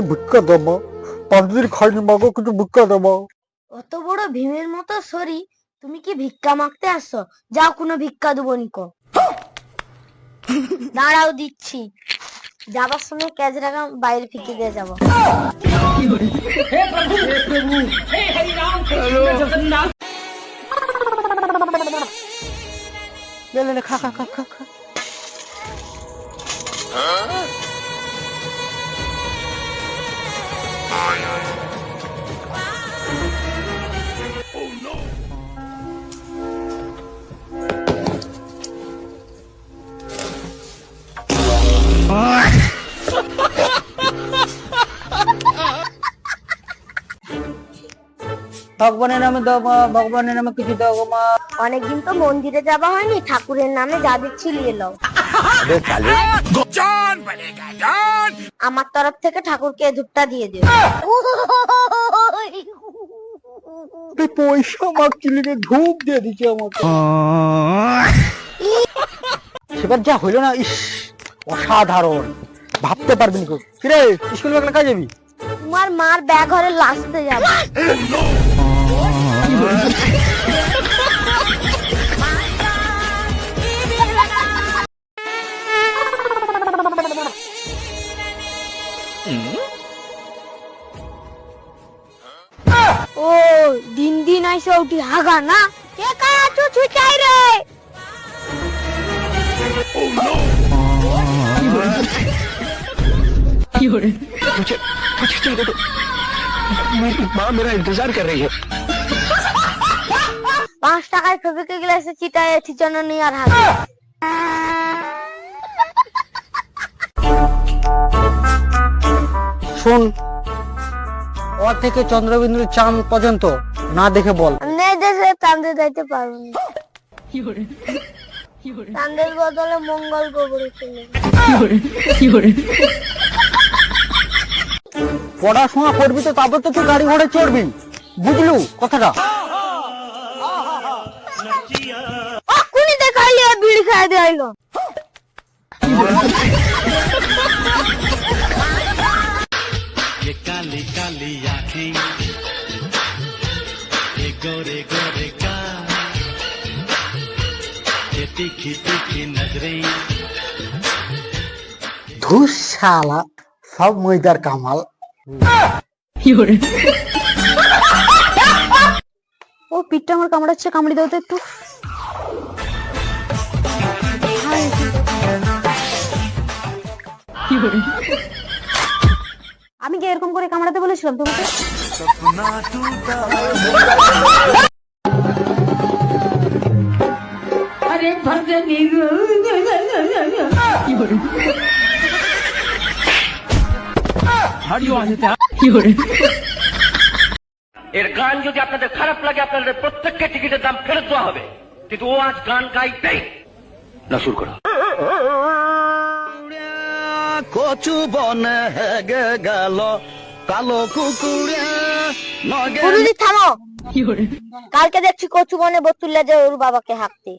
কিছু ভিক্ষা দাও মা পাঁচ দিন খাইনি মা গো কিছু ভিক্ষা মা অত বড় ভীমের মতো সরি তুমি কি ভিক্ষা মাগতে আসছো যাও কোনো ভিক্ষা দেবো নিকো দাঁড়াও দিচ্ছি। যাবার সময় ক্যাচ রাখা বাইরে ফিকে দিয়ে যাব। খা খা খা খা খা। ভগবানের নামে দাও মা, ভগবানের নামে কিছু দাও মা। অনেকদিন তো মন্দিরে যাওয়া হয়নি, ঠাকুরের নামে যা দিচ্ছি নিয়ে নাও। আমার তরফ থেকে ঠাকুরকে ধূপটা দিয়ে দিও। পয়সা মাগছিলি রে ধূপ দিয়ে দিচ্ছে আমাকে। সেবার যা হইল না ইস অসাধারণ। ভাবতে পারবি না কিরে স্কুল ব্যাগ কাজ যাবি? তোমার মার ব্যাগ ঘরে লাসতে যাবে। ও দিন দিন আইসে উঠি হাগা না? কে কা আছো ছুটাই রে? है। পাঁচ টাকায় ফেবিকে গ্লাসে চিটায় জন্য নিয়ে আর হাগা। শোন। ও থেকে চন্দ্রবিন্দু চাঁদ পর্যন্ত না দেখে বল। আমি এই দেশে চাঁদে যাইতে পারব না। চাঁদের বদলে মঙ্গল গোবরে চলে পড়াশোনা করবি তো তারপর তো তুই গাড়ি ঘোড়ে চড়বি। বুঝলু কথাটা? কুনি দেখাইলে বিড়ি খাই काली काली आंखें ये गोरे गोरे का ये तीखी तीखी नजरें ধুস শালা সব ময়দার কামাল ও পিঠটা আমার কামড়াচ্ছে কামড়ি দাও তো একটু আমি কি এরকম করে কামড়াতে বলেছিলাম তোমাকে এর গান যদি আপনাদের খারাপ লাগে আপনাদের প্রত্যেককে টিকিটের দাম ফেরত দেওয়া হবে। কিন্তু ও আজ গান গাইবেই না শুরু করো। কচু বন হেগে গেল। কালো কুকুরে নগে গুরুজি থামো। কালকে দেখছি কচু মনে বতুল্লা যে ওর বাবাকে হাঁকতে।